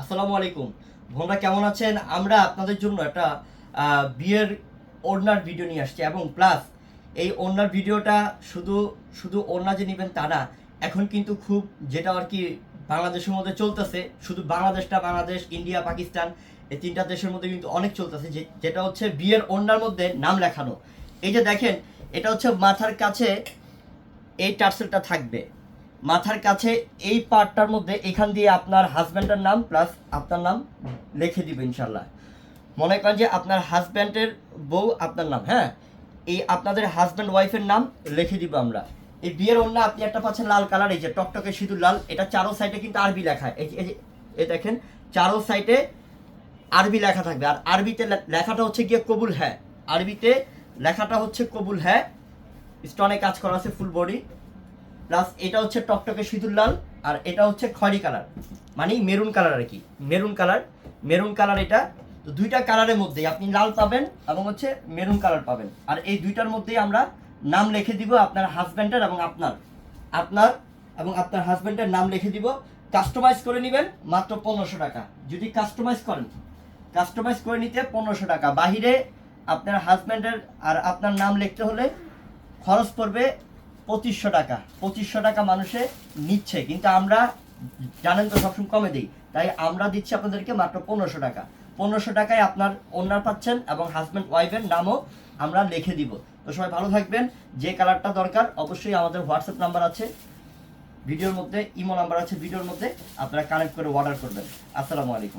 আসসালামু আলাইকুম। বোনরা কেমন আছেন? আমরা আপনাদের জন্য একটা বিয়ের ওড়নার ভিডিও নিয়ে আসছি এবং প্লাস এই ওড়নার ভিডিওটা শুধু শুধু ওড়না যে নেবেন তা না, এখন কিন্তু খুব যেটা আর কি বাংলাদেশের মধ্যে চলতেছে, শুধু বাংলাদেশটা, বাংলাদেশ ইন্ডিয়া পাকিস্তান এই তিনটা দেশের মধ্যে কিন্তু অনেক চলতেছে, যে, যেটা হচ্ছে বিয়ের ওড়নার মধ্যে নাম লেখানো। এই যে দেখেন, এটা হচ্ছে মাথার কাছে এই টার্সেলটা থাকবে। মাথার কাছে এই পার্টটার মধ্যে এখান দিয়ে আপনার হাজব্যান্ডের নাম প্লাস আপনার নাম লিখে দিবে ইনশাল্লাহ মনে করেন যে আপনার হাজব্যান্ডের বউ আপনার নাম হ্যাঁ? এই আপনাদের হাজব্যান্ড ওয়াইফের নাম লিখে দিব আমরা। এই বিয়ের অন্য আপনি একটা পাচ্ছেন লাল কালার এই যে টকটকে সিঁদুর লাল, এটা চারো সাইডে কিন্তু আরবি লেখা। এই এই দেখেন, চারো সাইডে আরবি লেখা থাকবে। আর আরবিতে লেখাটা হচ্ছে গিয়ে কবুল হ্যাঁ। আরবিতে লেখাটা হচ্ছে কবুল হ্যাঁ। স্টোনে কাজ করা আছে ফুল বডি প্লাস এটা হচ্ছে টকটকে সিঁদুর লাল, আর এটা হচ্ছে খয়রি কালার। মানে মেরুন কালার আর কি। মেরুন কালার মেরুন কালার এটা। তো দুইটা কালারের মধ্যেই আপনি লাল পাবেন এবং হচ্ছে মেরুন কালার পাবেন। আর এই দুইটার মধ্যেই আমরা নাম লিখে দিব আপনার হাজব্যান্ডের এবং আপনার। আপনার এবং আপনার হাজব্যান্ডের নাম লিখে দিব। কাস্টমাইজ করে নেবেন মাত্র পনেরোশো টাকা। যদি কাস্টমাইজ করেন, কাস্টমাইজ করে নিতে পনেরোশো টাকা। বাহিরে আপনার হাজব্যান্ডের আর আপনার নাম লিখতে হলে খরচ পড়বে পঁচিশশো টাকা। পঁচিশশো টাকা মানুষে নিচ্ছে। কিন্তু আমরা, জানেন তো সবসময় কমে দিই। তাই আমরা দিচ্ছি আপনাদেরকে মাত্র পনেরোশো টাকা। পনেরোশো টাকায় আপনার ওনার পাচ্ছেন এবং হাজব্যান্ড ওয়াইফের নামও আমরা লিখে দিব। তো সবাই ভালো থাকবেন। যে কালারটা দরকার, অবশ্যই আমাদের হোয়াটসঅ্যাপ নাম্বার আছে। ভিডিওর মধ্যে ইমো নাম্বার আছে, ভিডিওর মধ্যে আপনারা কানেক্ট করে অর্ডার করবেন। আসসালামু আলাইকুম।